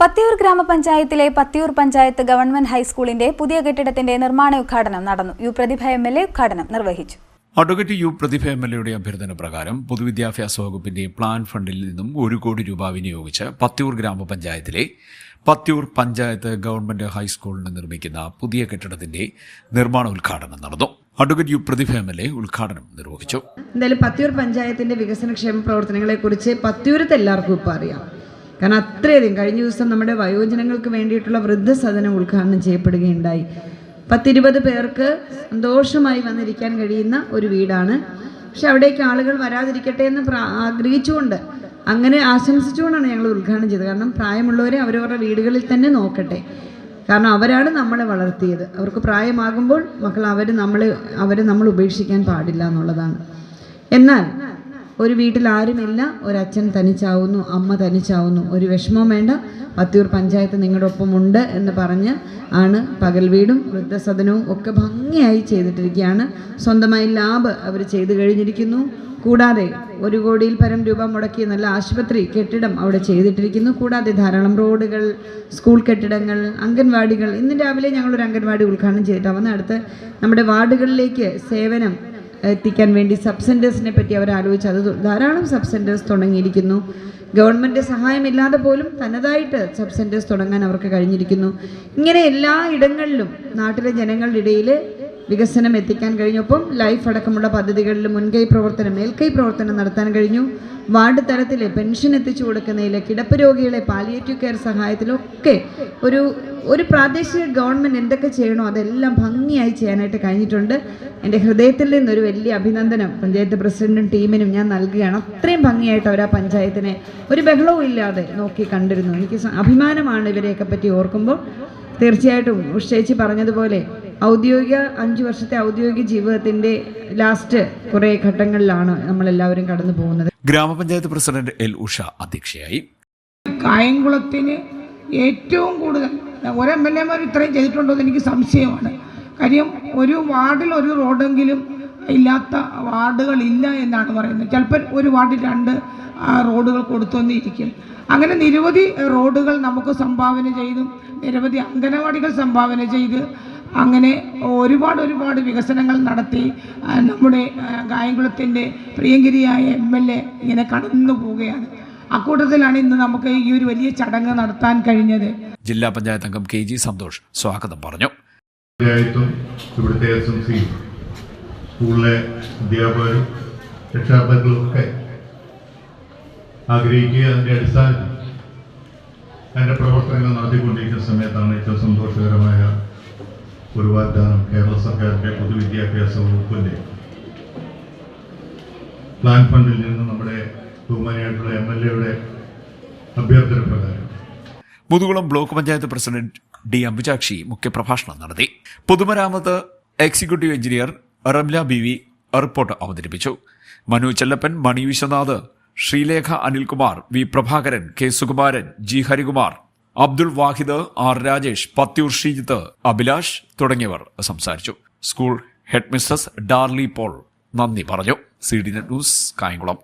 പത്തിയൂർ ഗ്രാമപഞ്ചായത്തിലെ പത്തിയൂർ പഞ്ചായത്ത് ഗവൺമെന്റ് ഹൈസ്കൂളിന്റെ പുതിയ കെട്ടിടത്തിന്റെ നിർമ്മാണ ഉദ്ഘാടനം നടന്നു. U Prathibha M L A ഉദ്ഘാടനം നിർവഹിച്ചു. Advocate U Prathibha M L എയുടെ അഭ്യർത്ഥന പ്രകാരം പൊതുവിദ്യാഭ്യാസ വകുപ്പിന്റെ പ്ലാൻ ഫണ്ടിൽ നിന്നും ഒരു കോടി രൂപ വിനിയോഗിച്ച് പത്തിയൂർ ഗ്രാമപഞ്ചായത്തിലെ പത്തിയൂർ പഞ്ചായത്ത് ഗവൺമെന്റ് ഹൈസ്കൂളിന് നിർമ്മിക്കുന്ന പുതിയ കെട്ടിടത്തിന്റെ നിർമ്മാണ ഉദ്ഘാടനം നടന്നു. Advocate U Prathibha M L A ഉദ്ഘാടനം നിർവഹിച്ചു. എന്തായാലും പത്തിയൂർ പഞ്ചായത്തിന്റെ വികസന ക്ഷേമ പ്രവർത്തനങ്ങളെ കുറിച്ച് പത്തിയൂരത്ത് എല്ലാവർക്കും ഇപ്പോൾ അറിയാം. കാരണം അത്രയധികം കഴിഞ്ഞ ദിവസം നമ്മുടെ വയോജനങ്ങൾക്ക് വേണ്ടിയിട്ടുള്ള വൃദ്ധസദനം ഉദ്ഘാടനം ചെയ്യപ്പെടുകയുണ്ടായി. പത്തിരുപത് പേർക്ക് സന്തോഷമായി വന്നിരിക്കാൻ കഴിയുന്ന ഒരു വീടാണ്. പക്ഷെ അവിടേക്ക് ആളുകൾ വരാതിരിക്കട്ടെ എന്ന് ആഗ്രഹിച്ചുകൊണ്ട് അങ്ങനെ ആശംസിച്ചുകൊണ്ടാണ് ഞങ്ങൾ ഉദ്ഘാടനം ചെയ്തത്. കാരണം പ്രായമുള്ളവരെ അവരവരുടെ വീടുകളിൽ തന്നെ നോക്കട്ടെ. കാരണം അവരാണ് നമ്മളെ വളർത്തിയത്. അവർക്ക് പ്രായമാകുമ്പോൾ മക്കൾ അവർ നമ്മൾ അവരെ നമ്മൾ ഉപേക്ഷിക്കാൻ പാടില്ല എന്നുള്ളതാണ്. എന്നാൽ ഒരു വീട്ടിൽ ആരുമില്ല ഒരച്ഛൻ തനിച്ചാവുന്നു അമ്മ തനിച്ചാവുന്നു. ഒരു വിഷമം വേണ്ട. പത്തിയൂർ പഞ്ചായത്ത് നിങ്ങളുടെ ഒപ്പമുണ്ട് എന്ന് പറഞ്ഞ് ആണ് പകൽ വീടും വൃദ്ധസദനവും ഒക്കെ ഭംഗിയായി ചെയ്തിട്ടിരിക്കുകയാണ്. സ്വന്തമായി ലാബ് അവർ ചെയ്തു കഴിഞ്ഞിരിക്കുന്നു. കൂടാതെ ഒരു കോടിയിൽ പരം രൂപ മുടക്കിയ നല്ല ആശുപത്രി കെട്ടിടം അവിടെ ചെയ്തിട്ടിരിക്കുന്നു. കൂടാതെ ധാരാളം റോഡുകൾ സ്കൂൾ കെട്ടിടങ്ങൾ അംഗൻവാടികൾ. ഇന്ന് രാവിലെ ഞങ്ങളൊരു അംഗൻവാടി ഉദ്ഘാടനം ചെയ്തിട്ടാണ് വന്ന് അടുത്ത് നമ്മുടെ വാർഡുകളിലേക്ക് സേവനം എത്തിക്കാൻ വേണ്ടി സബ് സെന്റേഴ്സിനെ പറ്റി അവർ ആലോചിച്ച്. അത് ധാരാളം സബ് സെന്റേഴ്സ് തുടങ്ങിയിരിക്കുന്നു. ഗവൺമെന്റ് സഹായമില്ലാതെ പോലും തനതായിട്ട് സബ് സെന്റേഴ്സ് തുടങ്ങാൻ അവർക്ക് കഴിഞ്ഞിരിക്കുന്നു. ഇങ്ങനെ എല്ലാ ഇടങ്ങളിലും നാട്ടിലെ ജനങ്ങളുടെ ഇടയിൽ വികസനം എത്തിക്കാൻ കഴിഞ്ഞൊപ്പം ലൈഫ് അടക്കമുള്ള പദ്ധതികളിൽ മുൻകൈ പ്രവർത്തനം മേൽക്കൈ പ്രവർത്തനം നടത്താൻ കഴിഞ്ഞു. വാർഡ് തലത്തിലെ പെൻഷൻ എത്തിച്ചു കൊടുക്കുന്നതിൽ കിടപ്പ് രോഗികളെ പാലിയേറ്റീവ് കെയർ സഹായത്തിലൊക്കെ ഒരു ഒരു പ്രാദേശിക ഗവൺമെന്റ് എന്തൊക്കെ ചെയ്യണോ അതെല്ലാം ഭംഗിയായി ചെയ്യാനായിട്ട് കഴിഞ്ഞിട്ടുണ്ട്. എന്റെ ഹൃദയത്തിൽ നിന്നൊരു വലിയ അഭിനന്ദനം പഞ്ചായത്ത് പ്രസിഡന്റും ടീമിനും ഞാൻ നൽകുകയാണ്. അത്രയും ഭംഗിയായിട്ട് അവർ ആ പഞ്ചായത്തിനെ ഒരു ബഹളവും ഇല്ലാതെ നോക്കി കണ്ടിരുന്നു. എനിക്ക് അഭിമാനമാണ് ഇവരെയൊക്കെ പറ്റി ഓർക്കുമ്പോൾ. തീർച്ചയായിട്ടും ഉഷേച്ചി പറഞ്ഞതുപോലെ ഔദ്യോഗിക അഞ്ച് വർഷത്തെ ഔദ്യോഗിക ജീവിതത്തിന്റെ ലാസ്റ്റ് കുറേ ഘട്ടങ്ങളിലാണ് നമ്മളെല്ലാവരും കടന്നു പോകുന്നത്. ഗ്രാമപഞ്ചായത്ത് പ്രസിഡന്റ് എൽ ഉഷ അധ്യക്ഷയായി. കായംകുളത്തിന് ഏറ്റവും കൂടുതൽ ഒരു എം എൽ എമാർ ഇത്രയും ചെയ്തിട്ടുണ്ടോ എന്ന് എനിക്ക് സംശയമാണ്. കാര്യം ഒരു വാർഡിൽ ഒരു റോഡെങ്കിലും ഇല്ലാത്ത വാർഡുകളില്ല എന്നാണ് പറയുന്നത്. ചിലപ്പോൾ ഒരു വാർഡിൽ രണ്ട് റോഡുകൾ റോഡുകൾ കൊടുത്തുവന്നിരിക്കും. അങ്ങനെ നിരവധി റോഡുകൾ നമുക്ക് സംഭാവന ചെയ്തും നിരവധി അംഗനവാടികൾ സംഭാവന ചെയ്ത് അങ്ങനെ ഒരുപാട് ഒരുപാട് വികസനങ്ങൾ നടത്തി നമ്മുടെ കായംകുളത്തിന്റെ പ്രിയങ്കരിയായ എം എൽ എ ഇങ്ങനെ കടന്നു പോവുകയാണ്. അക്കൂട്ടത്തിലാണ് ഇന്ന് നമുക്ക് ഈ ഒരു വലിയ ചടങ്ങ് നടത്താൻ കഴിഞ്ഞത്. ജില്ലാ പഞ്ചായത്ത് അംഗം കെ ജി സന്തോഷ് സ്വാഗതം പറഞ്ഞു. പഞ്ചായത്തും ഇവിടുത്തെ എസ് എം സിയും സ്കൂളിലെ അധ്യാപകരും രക്ഷാകർത്താക്കളും ഒക്കെ ആഗ്രഹിക്കുക. അതിന്റെ അടിസ്ഥാനത്തിൽ അതിന്റെ പ്രവർത്തനങ്ങൾ നടത്തിക്കൊണ്ടിരിക്കുന്ന സമയത്താണ് ഏറ്റവും സന്തോഷകരമായ ഒരു വാഗ്ദാനം കേരള സർക്കാരിന്റെ പൊതുവിദ്യാഭ്യാസ വകുപ്പിന്റെ. പ്ലാൻ ഫണ്ടിൽ നിന്ന് നമ്മുടെ ബഹുമാനിയായിട്ടുള്ള എം എൽ എയുടെ അഭ്യർത്ഥന പ്രകാരം. Muthukulam block panchayat president D Ambujakshi മുഖ്യപ്രഭാഷണം നടത്തി. പൊതുമരാമത്ത് executive engineer Ramla B V report അവതരിപ്പിച്ചു. Manu Chellappan Mani Viswanath Sreelekha Anilkumar V Prabhakaran K Sukumaran G Harikumar Abdul Vahid R Rajesh Pathiyoor Sreejith Abhilash തുടങ്ങിയവർ സംസാരിച്ചു. School headmistress Darly Paul നന്ദി പറഞ്ഞു. C D news Kayamkulam.